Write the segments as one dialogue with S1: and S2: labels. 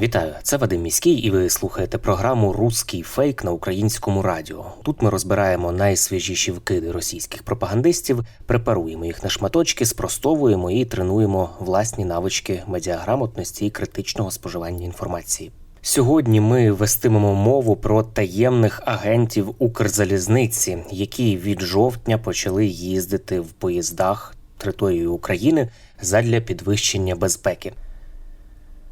S1: Вітаю, це Вадим Міський, і ви слухаєте програму Руський фейк на українському радіо. Тут ми розбираємо найсвіжіші вкиди російських пропагандистів, препаруємо їх на шматочки, спростовуємо і тренуємо власні навички медіаграмотності і критичного споживання інформації. Сьогодні ми вестимемо мову про таємних агентів Укрзалізниці, які від жовтня почали їздити в поїздах територією України задля підвищення безпеки.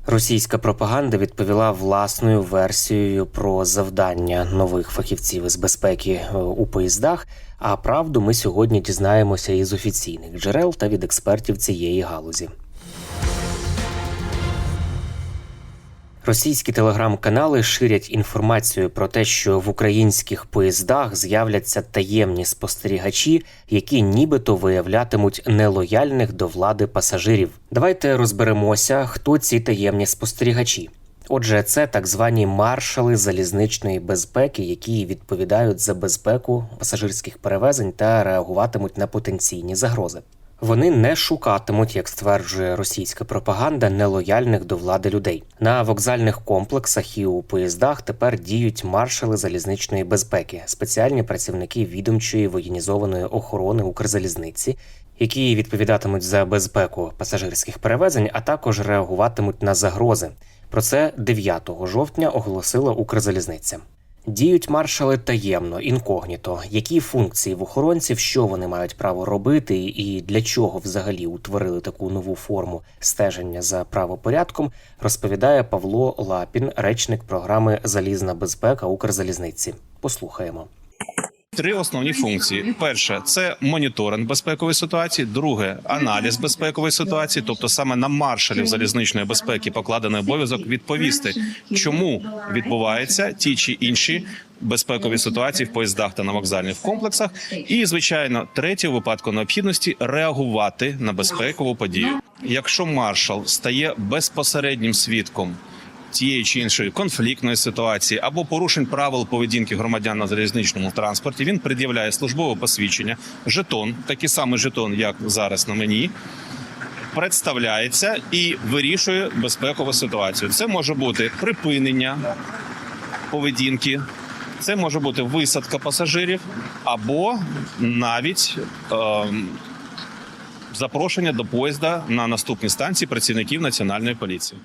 S1: Російська пропаганда відповіла власною версією про завдання нових фахівців із безпеки е, у поїздах. А правду ми сьогодні дізнаємося із офіційних джерел та від експертів цієї галузі. Російські телеграм-канали ширять інформацію про те, що в українських поїздах з'являться таємні спостерігачі, які нібито виявлятимуть нелояльних до влади пасажирів. Давайте розберемося, хто ці таємні спостерігачі. Отже, це так звані маршали залізничної безпеки, які відповідають за безпеку пасажирських перевезень та реагуватимуть на потенційні загрози. Вони не шукатимуть, як стверджує російська пропаганда, нелояльних до влади людей. На вокзальних комплексах і у поїздах тепер діють маршали залізничної безпеки, спеціальні працівники відомчої воєнізованої охорони Укрзалізниці, які відповідатимуть за безпеку пасажирських перевезень, а також реагуватимуть на загрози. Про це 9 жовтня оголосила Укрзалізниця. Діють маршали таємно, інкогніто. Які функції в охоронців, що вони мають право робити, і для чого взагалі утворили таку нову форму стеження за правопорядком, розповідає Павло Лапін, речник програми Залізна безпека Укрзалізниці. Послухаємо.
S2: Три основні функції: перше це моніторинг безпекової ситуації, друге аналіз безпекової ситуації, тобто саме на маршалів залізничної безпеки покладений обов'язок відповісти, чому відбуваються ті чи інші безпекові ситуації в поїздах та на вокзальних комплексах. І звичайно, третє випадку необхідності реагувати на безпекову подію. Якщо маршал стає безпосереднім свідком тієї чи іншої конфліктної ситуації або порушень правил поведінки громадян на залізничному транспорті, він пред'являє службове посвідчення, жетон, такий самий жетон, як зараз на мені. Представляється і вирішує безпекову ситуацію. Це може бути припинення поведінки, це може бути висадка пасажирів, або навіть ем, запрошення до поїзда на наступній станції працівників національної поліції.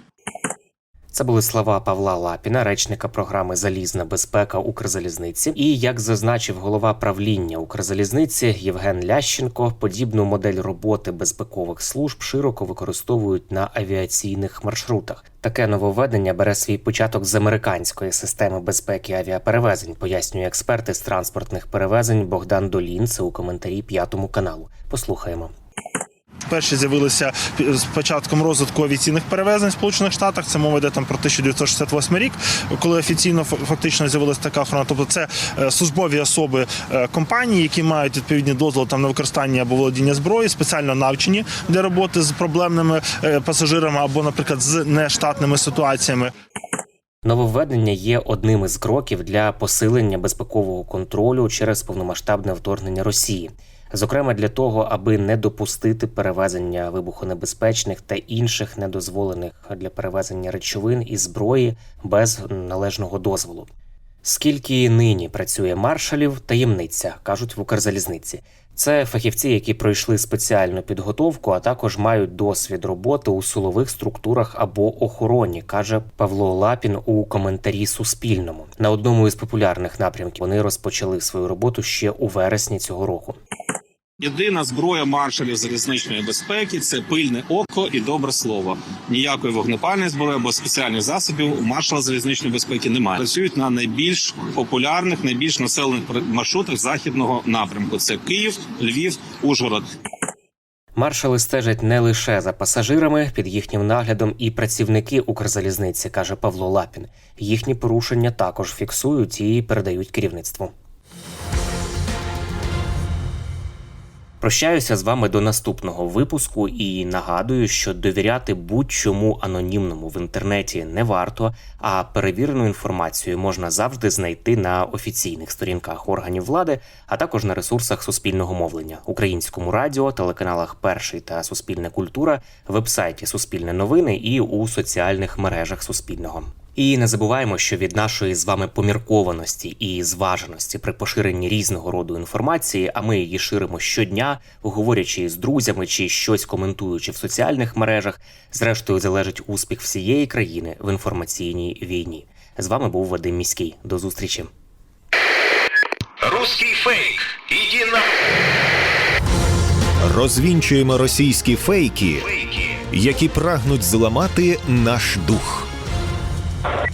S1: Це були слова Павла Лапіна, речника програми Залізна безпека Укрзалізниці. І як зазначив голова правління Укрзалізниці Євген Лященко, подібну модель роботи безпекових служб широко використовують на авіаційних маршрутах. Таке нововведення бере свій початок з американської системи безпеки авіаперевезень, пояснює експерт із транспортних перевезень Богдан Долін. Це у коментарі п'ятому каналу. Послухаємо.
S3: Перші з'явилися з початком розвитку авіаційних перевезень в Сполучених Штатах. Це мова йде там про 1968 рік, коли офіційно фа- фактично з'явилася така охорона. Тобто це е, службові особи е, компанії, які мають відповідні дозволи там на використання або володіння зброї, спеціально навчені для роботи з проблемними е, пасажирами або, наприклад, з нештатними ситуаціями.
S1: Нововведення є одним із кроків для посилення безпекового контролю через повномасштабне вторгнення Росії, зокрема для того, аби не допустити перевезення вибухонебезпечних та інших недозволених для перевезення речовин і зброї без належного дозволу. Скільки нині працює маршалів, таємниця кажуть в Укрзалізниці. Це фахівці, які пройшли спеціальну підготовку, а також мають досвід роботи у силових структурах або охороні, каже Павло Лапін у коментарі Суспільному. На одному із популярних напрямків вони розпочали свою роботу ще у вересні цього року.
S2: Єдина зброя маршалів залізничної безпеки це пильне око і добре слово. Ніякої вогнепальної зброї або спеціальних засобів у маршала залізничної безпеки немає. Працюють на найбільш популярних, найбільш населених маршрутах західного напрямку. Це Київ, Львів, Ужгород.
S1: Маршали стежать не лише за пасажирами, під їхнім наглядом і працівники Укрзалізниці, каже Павло Лапін. Їхні порушення також фіксують і передають керівництву. Прощаюся з вами до наступного випуску і нагадую, що довіряти будь-чому анонімному в інтернеті не варто, а перевірену інформацію можна завжди знайти на офіційних сторінках органів влади, а також на ресурсах суспільного мовлення, українському радіо, телеканалах Перший та Суспільне культура, вебсайті Суспільне новини і у соціальних мережах Суспільного. І не забуваємо, що від нашої з вами поміркованості і зваженості при поширенні різного роду інформації, а ми її ширимо щодня, говорячи з друзями чи щось коментуючи в соціальних мережах, зрештою залежить успіх всієї країни в інформаційній війні. З вами був Вадим Міський. До зустрічі.
S4: Русский фейк. Иди на
S5: Розвінчуємо російські фейки,
S4: фейки.
S5: які прагнуть зламати наш дух.